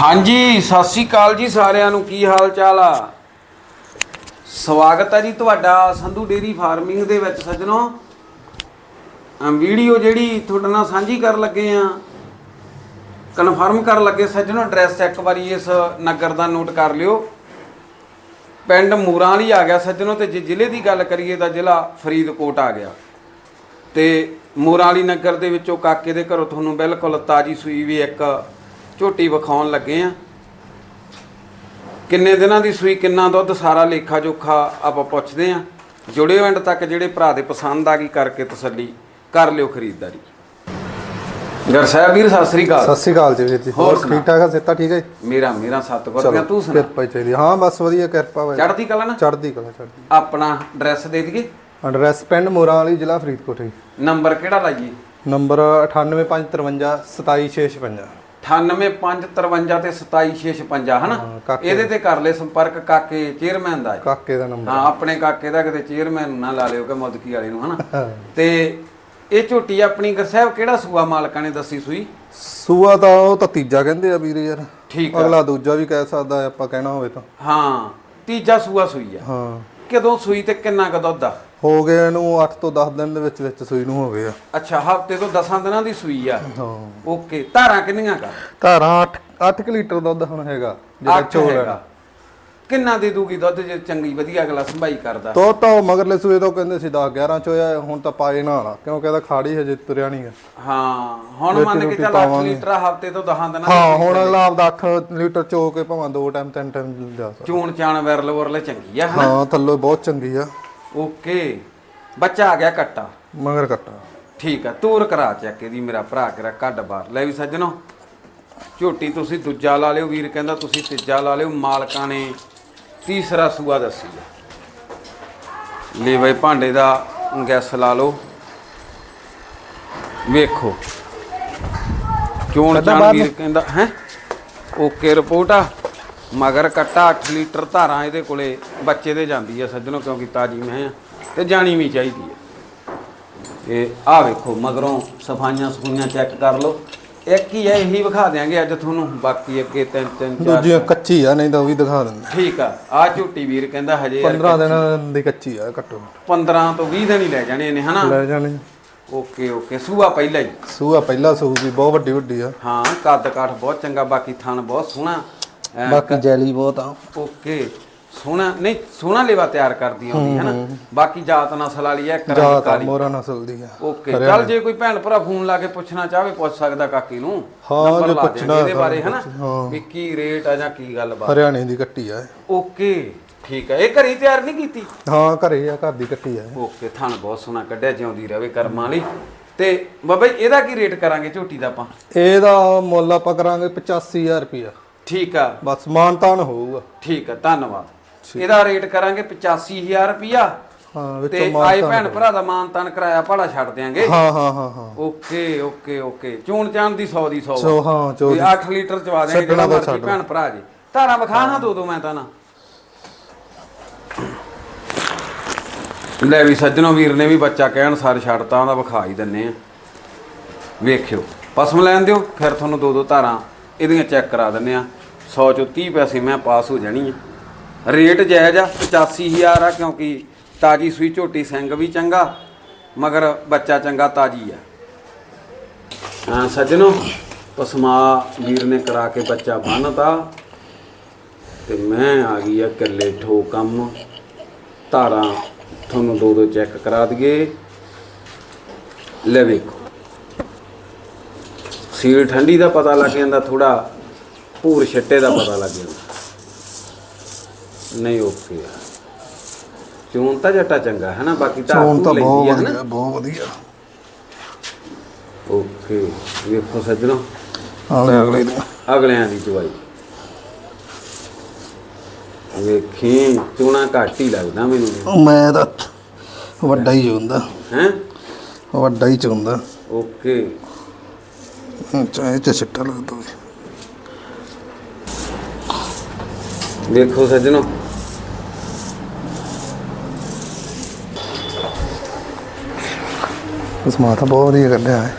ਹਾਂਜੀ, ਸਤਿ ਸ੍ਰੀ ਅਕਾਲ ਜੀ ਸਾਰਿਆਂ ਨੂੰ। ਕੀ ਹਾਲ ਚਾਲ ਆ? ਸਵਾਗਤ ਹੈ ਜੀ ਤੁਹਾਡਾ ਸੰਧੂ ਡੇਰੀ ਫਾਰਮਿੰਗ ਦੇ ਵਿੱਚ ਸੱਜਣੋ। ਵੀਡੀਓ ਜਿਹੜੀ ਤੁਹਾਡੇ ਨਾਲ ਸਾਂਝੀ ਕਰਨ ਲੱਗੇ ਆ। ਕਨਫਰਮ ਕਰਨ ਲੱਗੇ ਸੱਜਣੋ, ਐਡਰੈਸ ਇੱਕ ਵਾਰੀ ਇਸ ਨਗਰ ਦਾ ਨੋਟ ਕਰ ਲਿਓ। ਪਿੰਡ ਮੂਰਾਂ ਵਾਲੀ ਆ ਗਿਆ ਸੱਜਣੋ ਤੇ ਜੇ ਜ਼ਿਲ੍ਹੇ ਦੀ ਗੱਲ ਕਰੀਏ ਤਾਂ ਜ਼ਿਲ੍ਹਾ ਫਰੀਦਕੋਟ ਆ ਗਿਆ। ਤੇ ਮੂਰਾਂ ਵਾਲੀ ਨਗਰ ਦੇ ਵਿੱਚੋਂ ਕਾਕੇ ਦੇ ਘਰੋਂ ਤੁਹਾਨੂੰ ਬਿਲਕੁਲ ਤਾਜੀ ਸੂਈ ਵੀ ਇੱਕ ਝੋਟੀ ਵਿਖਾਉਣ ਲੱਗੇ ਆ। ਕਿੰਨੇ ਦਿਨਾਂ ਦੀ ਸੂਈ ਕਿੰਨਾ ਦੁੱਧ ਸਾਰਾ ਲੇਖਾ ਜੋਖਾ ਆਪਾਂ ਪੁੱਛਦੇ ਆ। ਜੁੜਿਓ ਐਂਡ ਤੱਕ ਜਿਹੜੇ ਭਰਾ ਦੇ ਪਸੰਦ ਆ ਗਈ ਕਰਕੇ ਤਸੱਲੀ ਕਰ ਲਿਓ ਖਰੀਦਦਾਰੀ। ਗਰ ਸਾਹਿਬ ਵੀਰ ਸਤਿ ਸ੍ਰੀ ਅਕਾਲ। ਸਤਿ ਸ਼੍ਰੀ ਅਕਾਲ ਜੀ ਵੀਰ ਜੀ। ਹੋਰ? ਠੀਕ ਠਾਕ ਆ ਸਿੱਤਾ ਠੀਕ ਹੈ? ਮੇਰਾ ਮੇਰਾ ਸਤਿਗੁਰ ਗਿਆ ਤੂੰ ਸੁਣਾ? ਕਿਰਪਾ ਹੀ ਚਾਹੀਦੀ ਹਾਂ ਬਸ ਵਧੀਆ ਕਿਰਪਾ ਵਾ ਚੜ੍ਹਦੀ ਕਲਾ ਨਾ? ਚੜ੍ਹਦੀ ਕਲਾ ਚੜ੍ਹਦੀ ਆਪਣਾ ਐਡਰੈਸ ਦੇ ਦਈਏ? ਐਡਰੈਸ ਪਿੰਡ ਮੋਰਾਂ ਵਾਲੀ ਜ਼ਿਲ੍ਹਾ ਫਰੀਦਕੋਟ ਹੈ ਨੰਬਰ ਕਿਹੜਾ ਲਾਈਏ? ਨੰਬਰ 98553 27656 98553 ਤੇ 27656 ਹਨਾ? ਹਾਂ, ਕਾਕੇ ਇਹਦੇ ਤੇ ਕਰ ਲੈ ਸੰਪਰਕ ਕਾਕੇ ਚੇਅਰਮੈਨ ਦਾ ਹੈ। ਕਾਕੇ ਦਾ ਨੰਬਰ। ਹਾਂ ਆਪਣੇ ਕਾਕੇ ਦਾ ਕਿਤੇ ਚੇਅਰਮੈਨ ਨਾ ਲਾ ਲਿਓ ਕਿ ਮੁਦਕੀ ਵਾਲੇ ਨੂੰ ਹਨਾ? ਹਾਂ। ਤੇ ਇਹ ਝੋਟੀ ਆਪਣੀ ਗਰਸਹਿਬ ਕਿਹੜਾ ਸੂਆ ਮਾਲਕਾਂ ਨੇ ਦੱਸੀ ਸੂਈ? ਸੂਆ ਤਾਂ ਉਹ ਤਾਂ ਤੀਜਾ ਕਹਿੰਦੇ ਆ ਵੀਰ ਯਾਰ। ਠੀਕ ਆ। ਅਗਲਾ ਦੂਜਾ ਵੀ ਕਹਿ ਸਕਦਾ ਹੈ ਆਪਾਂ ਕਹਿਣਾ ਹੋਵੇ ਤਾਂ। ਹਾਂ ਤੀਜਾ ਸੂਆ ਸੂਈ ਆ। ਹਾਂ। ਕਦੋਂ ਸੂਈ ਤੇ ਕਿੰਨਾ ਕੁ ਦੁੱਧ ਆ? ਹੋ ਗਏ ਇਹਨੂੰ 8 ਤੋਂ 10 ਦਿਨ ਦੇ ਵਿੱਚ ਵਿੱਚ ਸੂਈ ਨੂੰ ਹੋ ਗਏ ਆ। ਅੱਛਾ ਹਫ਼ਤੇ ਤੋਂ 10 ਦਿਨਾਂ ਦੀ ਸੂਈ ਆ? ਹਾਂ। ਓਕੇ ਧਾਰਾਂ ਕਿੰਨੀਆਂ ਕਾ? ਧਾਰਾਂ 8 8 ਲੀਟਰ ਦੁੱਧ ਹੁਣ ਹੈਗਾ ਜਿਹੜਾ ਅੱਠ ਚੋਲ ਹੈਗਾ। ਹੈ ਕਿੰਨਾ ਦੇ ਦੂਗੀ ਦੁੱਧ ਜੇ ਚੰਗੀ ਵਧੀਆ ਅਗਲਾ ਸੰਭਾਈ ਕਰਦਾ? ਤੋ ਤਾਂ ਮਗਰਲੇ ਸੂਏ ਤੋਂ ਕਹਿੰਦੇ ਸੀ 10 11 ਚ ਹੋਇਆ ਹੁਣ ਤਾਂ ਪਾਏ ਨਾਲ ਆ ਕਿਉਂਕਿ ਇਹਦਾ ਖਾੜੀ ਹਜੇ ਤੁਰਿਆ ਨਹੀਂ ਗਾ ਹਾਂ ਹੁਣ ਮੰਨ ਕੇ ਚੱਲ 8 ਪਾਵਾਂਗੇ। ਲੀਟਰ ਹਫ਼ਤੇ ਤੋਂ 10 ਦਿਨਾਂ ਹਾਂ ਦੀ ਹੁਣ ਅਗਲਾ ਆਪਦਾ 8 ਲੀਟਰ ਚੋ ਕੇ ਭਾਵੇਂ ਦੋ ਟਾਈਮ ਤਿੰਨ ਟਾਈਮ ਲਿਆ ਸਕਦਾ। ਚੂਣ ਚਾਣ ਵਿਰਲ ਵਰਲ ਚੰਗੀ ਆ ਹਨਾ? ਹਾਂ ਥੱਲੋਂ ਬਹੁਤ ਚੰਗੀ ਆ। ਓਕੇ। ਬੱਚਾ ਆ ਗਿਆ ਕੱਟਾ। ਮਗਰ ਕੱਟਾ। ਠੀਕ ਆ ਤੂਰ ਕਰਾ ਚੱਕ ਇਹਦੀ ਮੇਰਾ ਭਰਾ ਕਰਾ ਕੱਢ ਬਾਹਰ। ਲੈ ਵੀ ਸੱਜਣੋ ਝੋਟੀ ਤੁਸੀਂ ਦੂਜਾ ਲਾ ਲਿਓ ਵੀਰ ਕਹਿੰਦਾ ਤੁਸੀਂ ਤੀਜਾ ਲਾ ਲਿਓ ਮਾਲਕਾਂ ਨੇ ਤੀਸਰਾ ਸੂਆ ਦੱਸੀ ਲੈ ਬਈ ਭਾਂਡੇ ਦਾ ਗੈਸ ਲਾ ਲਓ। ਵੇਖੋ। ਚੋਣ ਚਾਣ ਵੀਰ ਕਹਿੰਦਾ ਹੈ? ਓਕੇ ਰਿਪੋਰਟ ਆ। ਮਗਰ ਕੱਟਾ 8 ਲੀਟਰ ਧਾਰਾਂ ਇਹਦੇ ਕੋਲੇ ਬੱਚੇ ਦੇ ਜਾਂਦੀ ਆ ਸੱਜਣੋ ਕਿਉਂਕਿ ਤਾਜੀ ਮੈਂ ਆ ਤੇ ਜਾਣੀ ਵੀ ਚਾਹੀਦੀ ਆ। ਤੇ ਆਹ ਵੇਖੋ ਮਗਰੋਂ ਸਫਾਈਆਂ ਸਫੂਈਆਂ ਚੈੱਕ ਕਰ ਲਓ। ਇੱਕ ਹੀ ਹੈ ਇਹੀ ਵਿਖਾ ਦਿਆਂਗੇ ਅੱਜ ਤੁਹਾਨੂੰ ਬਾਕੀ ਅੱਗੇ ਤਿੰਨ ਤਿੰਨ ਚਾਰ ਦੂਜੀ ਕੱਚੀ ਆ ਨਹੀਂ ਤਾਂ ਉਹ ਵੀ ਦਿਖਾ ਦਿੰਦੇ ਠੀਕ ਆ ਆ ਝੂਟੀ ਵੀਰ ਕਹਿੰਦਾ ਹਜੇ ਯਾਰ 15 ਦਿਨ ਦੀ ਕੱਚੀ ਆ ਘੱਟੋ 15 ਤੋਂ 20 ਦਿਨ ਹੀ ਲੈ ਜਾਣੇ ਇਹਨੇ ਹਨਾ? ਲੈ ਜਾਣੇ। ਓਕੇ ਓਕੇ ਸੂਆ ਪਹਿਲਾਂ ਹੀ। ਸੂਆ ਪਹਿਲਾ ਸੂ ਵੀ ਬਹੁਤ ਵੱਡੀ ਵੱਡੀ ਆ। ਹਾਂ ਕੱਦ ਕਾਠ ਬਹੁਤ ਚੰਗਾ ਬਾਕੀ ਥਣ ਬਹੁਤ ਸੋਹਣਾ। ਬਾਕੀ ਜੈਲੀ ਬਹੁਤ ਆ। ਓਕੇ ਸੋਹਣਾ ਨਹੀਂ ਸੋਹਣਾ ਲੇਵਾ ਤਿਆਰ ਕਰਦੀ ਆਉਂਦੀ ਹੈ ਨਾ ਬਾਕੀ ਜਾਤ ਨਸਲ ਵਾਲੀ ਹੈ ਕਰਾਂ ਕਾਲੀ ਮੋਰਾ ਨਸਲ ਦੀ ਆ ਓਕੇ ਚੱਲ ਜੇ ਕੋਈ ਭੈਣ ਭਰਾ ਫੋਨ ਲਾ ਕੇ ਪੁੱਛਣਾ ਚਾਹਵੇ ਪੁੱਛ ਸਕਦਾ ਕਾਕੀ ਨੂੰ। ਹਾਂ, ਜੇ ਪੁੱਛਣਾ ਇਹਦੇ ਬਾਰੇ ਹਾਂ। ਵੀ ਕੀ ਰੇਟ ਆ ਜਾਂ ਕੀ ਗੱਲਬਾਤ ਹਰਿਆਣੇ ਦੀ ਕੱਟੀ ਆ। ਓਕੇ ਠੀਕ ਹੈ ਇਹ ਘਰੀ ਤਿਆਰ ਨਹੀਂ ਕੀਤੀ? ਹਾਂ ਘਰੇ ਆ ਘਰ ਦੀ ਕੱਟੀ ਆ। ਓਕੇ ਥਣ ਬਹੁਤ ਸੋਹਣਾ ਕੱਢਿਆ ਜਿਉਂਦੀ ਰਵੇ ਕਰਮਾਂ ਲਈ ਤੇ ਬਾਬਾ ਜੀ ਇਹਦਾ ਕੀ ਰੇਟ ਕਰਾਂਗੇ ਝੋਟੀ ਦਾ ਆਪਾਂ? ਇਹਦਾ ਮੁੱਲ ਆਪਾਂ ਕਰਾਂਗੇ 85000 ਰੁਪਿਆ ਠੀਕ ਆ। ਬਸ ਮਾਨਤਾਨ ਹੋਊਗਾ। ਠੀਕ ਆ ਧੰਨਵਾਦ। ਇਹਦਾ ਰੇਟ ਕਰਾਂਗੇ 85000 ਰੁਪਿਆ ਹਾਂ ਤੇ ਵਿੱਚੋਂ ਆਏ ਮਾਨਤਾਨ ਭੈਣ ਭਰਾ ਦਾ ਮਾਨ ਤਾਨ ਕਰਾਇਆ ਭਾੜਾ ਛੱਡ ਦਿਆਂਗੇ। ਹਾਂ ਹਾਂ ਹਾਂ ਹਾਂ। Okay okay okay. ਚੂਣ ਚਾਣ ਦੀ 100 ਦੀ 100 ਚੋ ਹਾਂ ਚੋ 8 ਲੀਟਰ ਚਵਾ ਦੇਣਗੇ ਛੱਡਣਾ ਜਿਹੜਾ ਤਾਂ ਮਰਜ਼ੀ ਛੱਡ। ਭੈਣ ਭਰਾ ਜੀ। ਧਾਰਾਂ ਵਿਖਾ ਹਾਂ ਦੋ ਦੋ ਮੈਂ ਤਾਂ ਨਾ। ਲੈ ਵੀ ਸੱਜਣੋ ਵੀਰ ਨੇ ਵੀ ਬੱਚਾ ਕਹਿਣ ਸਾਰ ਛੱਡਤਾ ਉਹਦਾ ਵਿਖਾ ਹੀ ਦਿੰਨੇ ਆ। ਵੇਖਿਓ। ਪਸਮ ਲੈਣ ਦਿਓ ਫਿਰ ਤੁਹਾਨੂੰ ਦੋ ਦੋ ਧਾਰਾਂ ਇਹਦੀਆਂ ਚੈੱਕ ਕਰਾ ਦਿੰਨੇ ਆ। 100 ਚੋਂ 30 ਪੈਸੇ ਮੈਂ ਪਾਸ ਹੋ ਜਾਣੀ ਆ। ਰੇਟ ਜਾਇਜ਼ ਆ 85000 ਆ, ਕਿਉਂਕਿ ਤਾਜੀ ਸੂਈ ਝੋਟੀ ਸਿੰਘ ਵੀ ਚੰਗਾ, ਮਗਰ ਬੱਚਾ ਚੰਗਾ ਤਾਜੀ ਆ। ਹਾਂ, ਸੱਜਣੋ, ਪਸਮਾ ਵੀਰ ਨੇ ਕਰਾ ਕੇ ਬੱਚਾ ਬੰਨਤਾ। ਤੇ ਮੈਂ ਆ ਗਈ ਆ ਇਕੱਲੇ ਠੋ ਕੰਮ। ਧਾਰਾਂ ਤੁਹਾਨੂੰ ਦੋ ਦੋ ਚੈੱਕ ਕਰਾ ਦਈਏ। ਲੈ ਵੇਖੋ। ਸੀਲ ਠੰਡੀ ਦਾ ਪਤਾ ਲੱਗ ਜਾਂਦਾ ਥੋੜਾ ਭੂਰ ਛੱਟੇ ਦਾ ਪਤਾ ਲੱਗ ਜਾਂਦਾ। ਨਹੀਂ ਓਕੇ ਚੂਨ ਤਾਂ ਜੱਟਾ ਚੰਗਾ ਹੈ ਨਾ ਬਾਕੀ ਧਾਰ ਚੋਣ ਤਾਂ ਬਹੁਤ ਵਧੀਆ ਬਹੁਤ ਵਧੀਆ। ਓਕੇ ਵੇਖੋ ਸੱਜਣੋ। ਆਲੇ ਅਗਲੇ ਦਿਨ ਅਗਲਿਆਂ ਦੀ ਦਵਾਈ ਵੇਖੀ ਚੂਣਾ ਘੱਟ ਹੀ ਲੱਗਦਾ ਮੈਨੂੰ। ਮੈਂ ਤਾਂ ਵੱਡਾ ਹੀ ਚੁੰਦਾ ਹੈ? ਵੱਡਾ ਹੀ ਚੁੰਦਾ ਓਕੇ ਚਾਹੇ ਚ ਸਿੱਟਾ ਲੱਗਦਾ ਵੇਖੋ ਸੱਜਣੋ। ਉਸ ਮਾਤਾ ਬਹੁਤ ਵਧੀਆ ਕੱਢਿਆ ਹੈ।